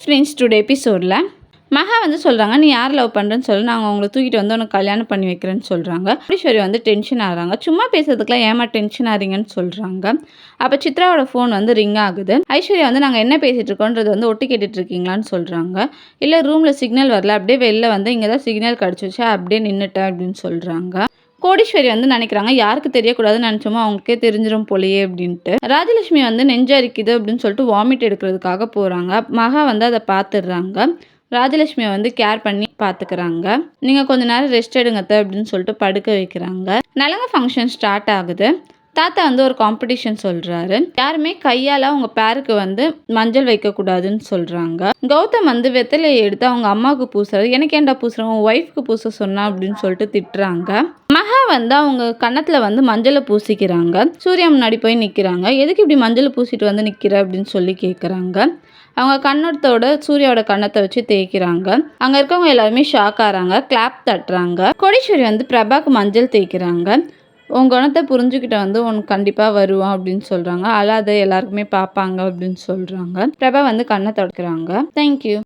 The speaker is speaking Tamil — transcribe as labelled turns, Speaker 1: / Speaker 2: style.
Speaker 1: ஃப்ரெண்ட்ஸ் டுடே எபிசோடில் மகா வந்து சொல்கிறாங்க நீ யார் லவ் பண்ணுறேன்னு சொல்லி. நாங்கள் உங்களை தூக்கிட்டு வந்து உனக்கு கல்யாணம் பண்ணி வைக்கிறேன்னு சொல்கிறாங்க ஈஸ்வரி வந்து டென்ஷன் ஆகிறாங்க. சும்மா பேசுறதுக்குலாம் ஏமா டென்ஷன் ஆகிறீங்கன்னு சொல்கிறாங்க அப்போ சித்ராவோட ஃபோன் வந்து ரிங் ஆகுது. ஐஸ்வர்யா வந்து நாங்கள் என்ன பேசிகிட்டு இருக்கோன்றது வந்து ஒட்டி கேட்டுட்டு இருக்கீங்களான்னு சொல்கிறாங்க இல்லை ரூமில் சிக்னல் வரல. அப்படியே வெளில வந்து இங்கே தான் சிக்னல் கிடச்சிச்சு. அப்படியே நின்றுட்டேன் அப்படின்னு சொல்கிறாங்க கோடீஸ்வரி வந்து நினைக்கிறாங்க. யாருக்கு தெரியக்கூடாதுன்னு நினச்சோமோ அவங்களுக்கே தெரிஞ்சிடும் போலயே அப்படின்ட்டு. ராஜலட்சுமி வந்து நெஞ்சரிக்குது அப்படின்னு சொல்லிட்டு வாமிட் எடுக்கிறதுக்காக போகிறாங்க மகா வந்து அதை பார்த்துடுறாங்க. ராஜலட்சுமியை வந்து கேர் பண்ணி பார்த்துக்கிறாங்க. நீங்கள் கொஞ்ச நேரம் ரெஸ்ட் எடுங்க அப்படின்னு சொல்லிட்டு படுக்க வைக்கிறாங்க. நலங்க ஃபங்க்ஷன் ஸ்டார்ட் ஆகுது. தாத்தா வந்து ஒரு காம்படிஷன் சொல்கிறாரு யாருமே கையால் அவங்க பேருக்கு வந்து மஞ்சள் வைக்கக்கூடாதுன்னு சொல்கிறாங்க கௌதம் வந்து வெத்தலையை எடுத்து அவங்க அம்மாவுக்கு பூசுறாரு. எனக்கு ஏன்டா பூசுறேன் உன் ஒய்ஃப்க்கு பூச சொன்னா அப்படின்னு சொல்லிட்டு திட்டுறாங்க. வந்து அவங்க கன்னத்தில் வந்து மஞ்சளை பூசிக்கிறாங்க. சூர்யா முன்னாடி போய் நிற்கிறாங்க எதுக்கு இப்படி மஞ்சள் பூசிட்டு வந்து நிற்கிற அப்படின்னு சொல்லி கேட்குறாங்க அவங்க கண்ணத்தோட சூர்யாவோட கண்ணத்தை வச்சு தேய்க்கிறாங்க. அங்கே இருக்கவங்க எல்லாருமே ஷாக் ஆகிறாங்க கிளாப் தட்டுறாங்க. கோடீஸ்வரி வந்து பிரபாக்கு மஞ்சள் தேய்க்கிறாங்க. உன் குணத்தை புரிஞ்சுக்கிட்ட வந்து உனக்கு கண்டிப்பாக வருவான் அப்படின்னு சொல்கிறாங்க அல்லாத எல்லாருக்குமே பார்ப்பாங்க அப்படின்னு சொல்கிறாங்க பிரபா வந்து கண்ணை தொடக்கிறாங்க. தேங்க்யூ